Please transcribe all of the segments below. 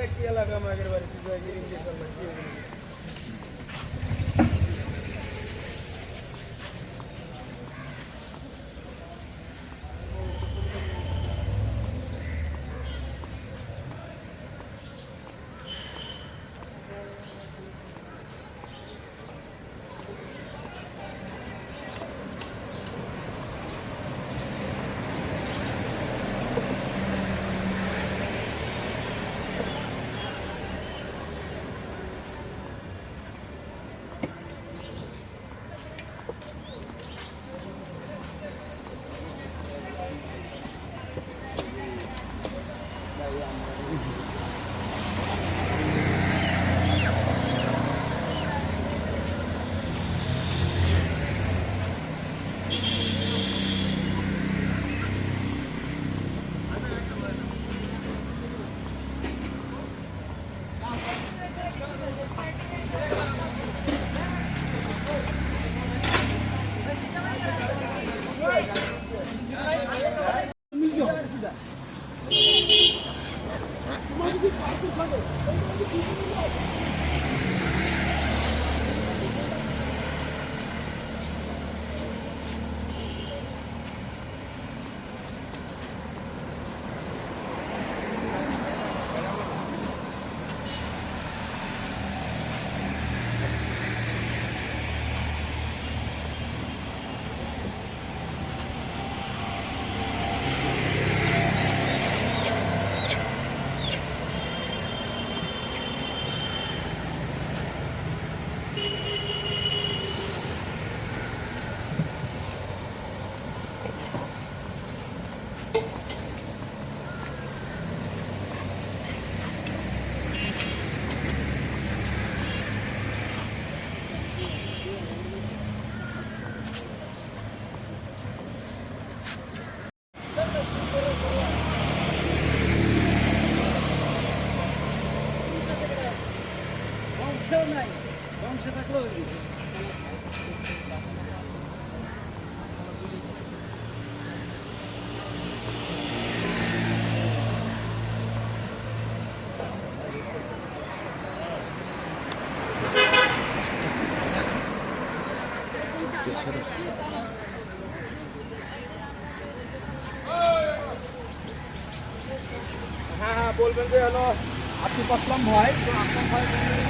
একই এলাকা আমাদের বাড়িতে? yeah. বংশেও নাই বংশে থাকলেও হ্যাঁ হ্যাঁ বলবেন যে হলো আতিফ আসলাম ভাই আসলাম ভাই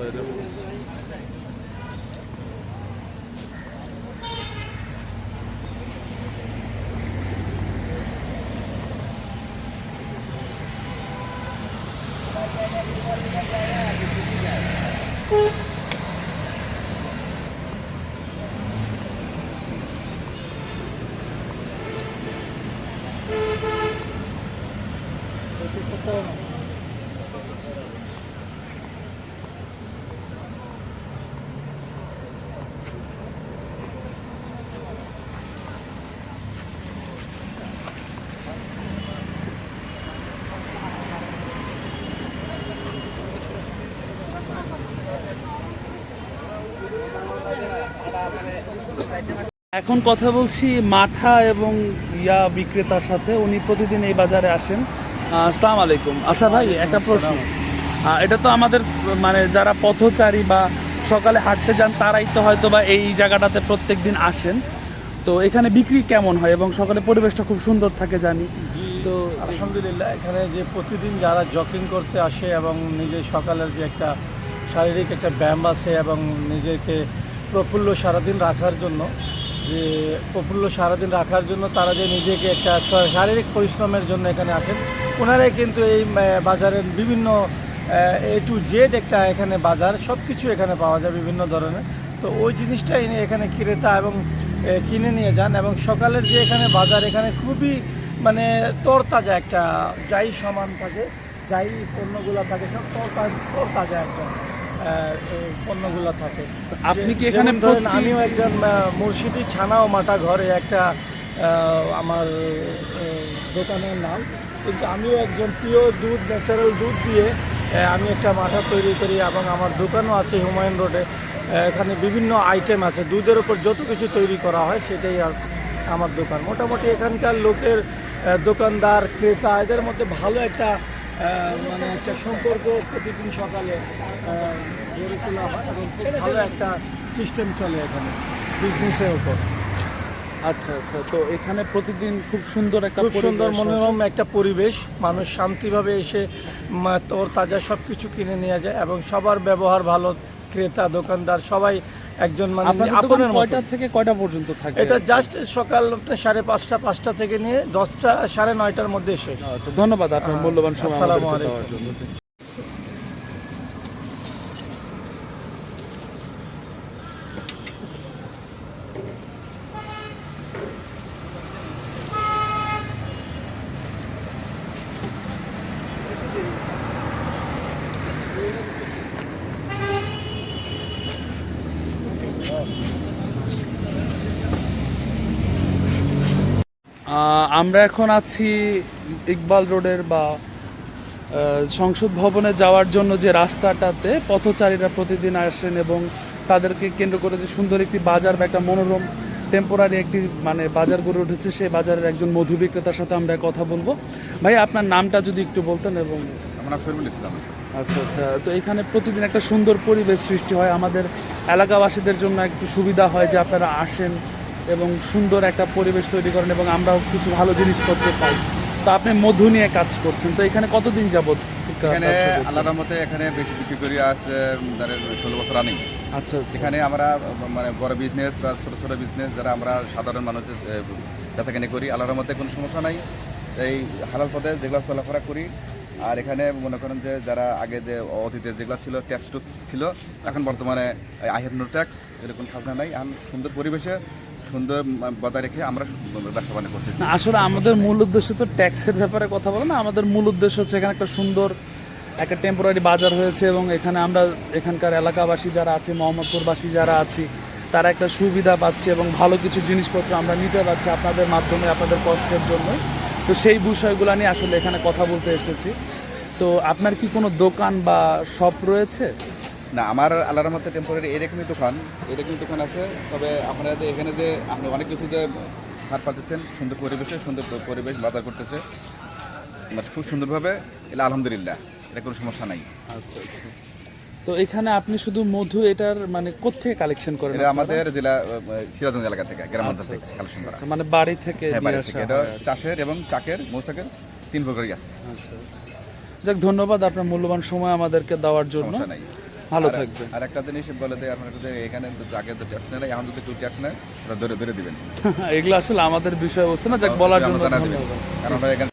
করে Thank you. এখন কথা বলছি মাঠা এবং ইয়া বিক্রেতার সাথে। উনি প্রতিদিন এই বাজারে আসেন। আসসালাম আলাইকুম। আচ্ছা ভাই একটা প্রশ্ন। এটা তো আমাদের মানে যারা পথচারী বা সকালে হাঁটতে যান তারাই তো হয়তো বা এই জায়গাটাতে প্রত্যেক দিন আসেন। তো এখানে বিক্রি কেমন হয় এবং সকালে পরিবেশটা খুব সুন্দর থাকে জানি। তো আলহামদুলিল্লাহ এখানে যে প্রতিদিন যারা জকিং করতে আসে এবং নিজের সকালের যে একটা শারীরিক একটা ব্যায়াম আছে এবং নিজেকে প্রফুল্ল সারাদিন রাখার জন্য যে প্রফুল্ল সারাদিন রাখার জন্য তারা যে নিজেকে একটা শারীরিক পরিশ্রমের জন্য এখানে আসেন, ওনারাই কিন্তু এই বাজারের বিভিন্ন এ টু জেড একটা এখানে বাজার সব কিছু এখানে পাওয়া যায় বিভিন্ন ধরনের। তো ওই জিনিসটাই এনে এখানে ক্রেতা এবং কিনে নিয়ে যান এবং সকালের যে এখানে বাজার, এখানে খুবই মানে তরতাজা একটা, যাই সামান থাকে, যাই পণ্যগুলো থাকে, সব তরতাজা একটা। পণ্যগুলো থাকে। আপনি কি এখানে আমিও একজন মুর্শিদি ছানা ও মাটা ঘরে একটা আমার দোকানের নাম। কিন্তু আমিও একজন পিওর দুধ ন্যাচারাল দুধ দিয়ে আমি একটা মাঠা তৈরি করি এবং আমার দোকানও আছে হুমায়ুন রোডে। এখানে বিভিন্ন আইটেম আছে। দুধের ওপর যত কিছু তৈরি করা হয় সেটাই আর আমার দোকান। মোটামুটি এখানকার লোকের দোকানদার ক্রেতা এদের মধ্যে ভালো একটা মানে একটা সম্পর্ক প্রতিদিন সকালে গড়ে তোলা হয় এবং খুব ভালো একটা সিস্টেম চলে এখানে বিজনেসের উপর। আচ্ছা আচ্ছা তো এখানে প্রতিদিন খুব সুন্দর একটা খুব সুন্দর মনোরম একটা পরিবেশ মানুষ শান্তিভাবে এসে তোর তাজা সব কিছু কিনে নিয়ে যায় এবং সবার ব্যবহার ভালো ক্রেতা দোকানদার সবাই একজন মানে আপনাদের কয়টা থেকে কয়টা পর্যন্ত থাকে? এটা জাস্ট সকাল সাড়ে পাঁচটা পাঁচটা থেকে নিয়ে দশটা সাড়ে নয়টার মধ্যে শেষ। আচ্ছা ধন্যবাদ আপনার মূল্যবান সময় আলাইকুম। দেওয়ার জন্য। আমরা এখন আছি ইকবাল রোডের বা সংসদ ভবনে যাওয়ার জন্য যে রাস্তাটাতে পথচারীরা প্রতিদিন আসেন এবং তাদেরকে কেন্দ্র করে যে সুন্দর একটি বাজার বা একটা মনোরম টেম্পোরারি একটি মানে বাজার গড়ে উঠেছে সেই বাজারের একজন মধু বিক্রেতার সাথে আমরা কথা বলব। ভাই আপনার নামটা যদি একটু বলতেন এবং আমার শহীদুল ইসলাম। আচ্ছা আচ্ছা তো এখানে প্রতিদিন একটা সুন্দর পরিবেশ সৃষ্টি হয়। আমাদের এলাকাবাসীদের জন্য একটু সুবিধা হয় যে আপনারা আসেন। এবং সুন্দর একটা পরিবেশ তৈরি করেন এবং আমরাও কিছু ভালো জিনিসপত্র পাই। তো আপনি মধু নিয়ে কাজ করছেন তো এখানে কতদিন যাবত এখানে আল্লাহ রহমতে এখানে বেশি বিক্রি করি আছে ধরেন ষোলো বছর রানিং আচ্ছা আচ্ছা। এখানে আমরা মানে বড় বিজনেস বা ছোটো ছোটো বিজনেস যারা আমরা সাধারণ মানুষ যাতে কিনে করি আল্লাহ রহমতে কোনো সমস্যা নাই। এই হালাল পথে যেগুলো চলাফেরা করি আর এখানে মনে করেন যে যারা আগে যে অতীতে যেগুলো ছিল ট্যাক্স টুক্স ছিল এখন বর্তমানে আই হ্যাভ নো ট্যাক্স এরকম ভাবনা নাই। এখন সুন্দর পরিবেশে সুন্দর বজায় রেখে আমরা ব্যবসা বাণিজ্য করতেছি। আসলে আমাদের মূল উদ্দেশ্য তো ট্যাক্সের ব্যাপারে কথা বলো না, আমাদের মূল উদ্দেশ্য হচ্ছে এখানে একটা সুন্দর একটা টেম্পোরারি বাজার হয়েছে এবং এখানে আমরা এখানকার এলাকাবাসী যারা আছে, মোহাম্মদপুরবাসী যারা আছি, তারা একটা সুবিধা পাচ্ছি এবং ভালো কিছু জিনিসপত্র আমরা নিতে পারছি আপনাদের মাধ্যমে, আপনাদের কষ্টের জন্য তো সেই বিষয়গুলো নিয়ে আসলে এখানে কথা বলতে এসেছি। তো আপনার কি কোনো দোকান বা শপ রয়েছে? না আমার আল্লাহর রহমতে টেম্পোরারি এরকমই দোকান এরকমই দোকান আছে। তবে আপনারা যে এখানে যে আপনি অনেক কিছু যে ছাড় পাচ্ছেন সুন্দর পরিবেশে সুন্দর পরিবেশ বাজার করতেছে মানে খুব সুন্দরভাবে এলা আলহামদুলিল্লাহ এটা কোনো সমস্যা নাই। আচ্ছা আচ্ছা। তো এখানে আপনি শুধু মধু এটার মানে কোথেকে কালেকশন করেন এটা আমাদের জেলা সিরাজগঞ্জ এলাকা থেকে গ্রামাঞ্চল আচ্ছা, থেকে আচ্ছা, কালেকশন করা। আচ্ছা, মানে বাড়ি থেকে হ্যাঁ বাড়ি থেকে। এটা। চাষের এবং চাকের মৌচাকের তিন প্রকারই আছে আচ্ছা আচ্ছা। যাক ধন্যবাদ আপনার মূল্যবান সময় আমাদেরকে দেওয়ার জন্য। সমস্যা নাই। ভালো থাকবে। আর একটা জিনিস বলে দেয় আপনার যে এখানে আগে তো ট্যাক্স নেয় না, এখন যদি কেউ ট্যাক্স নেয় ধরে ধরে দিবেন। এগুলো আসলে আমাদের বিষয়বস্তু না যাক বলার জন্য কারণ আমরা এখানে